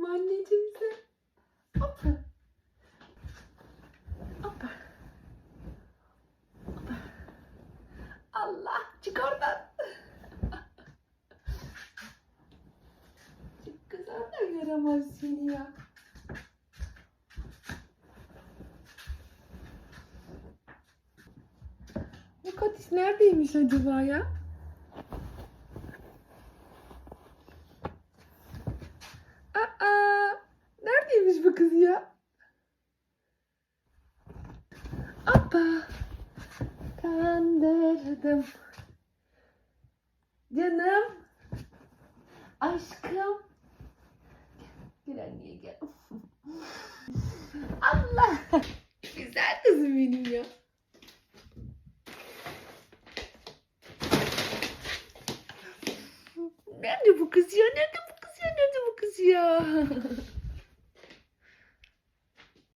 Aferin anneciğim sen. Aferin. Aferin. Aferin. Allah çık oradan. Çık kız oradan yaramaz seni ya. Bu katis neredeymiş acaba ya? Neredeymiş bu kız ya? Hoppa. Kandırdım. Canım. Aşkım. Gel anneye gel. Allah. Güzel kızım benim ya. Nerede bu kız ya? Nerede bu kız ya? Nerede bu kız ya?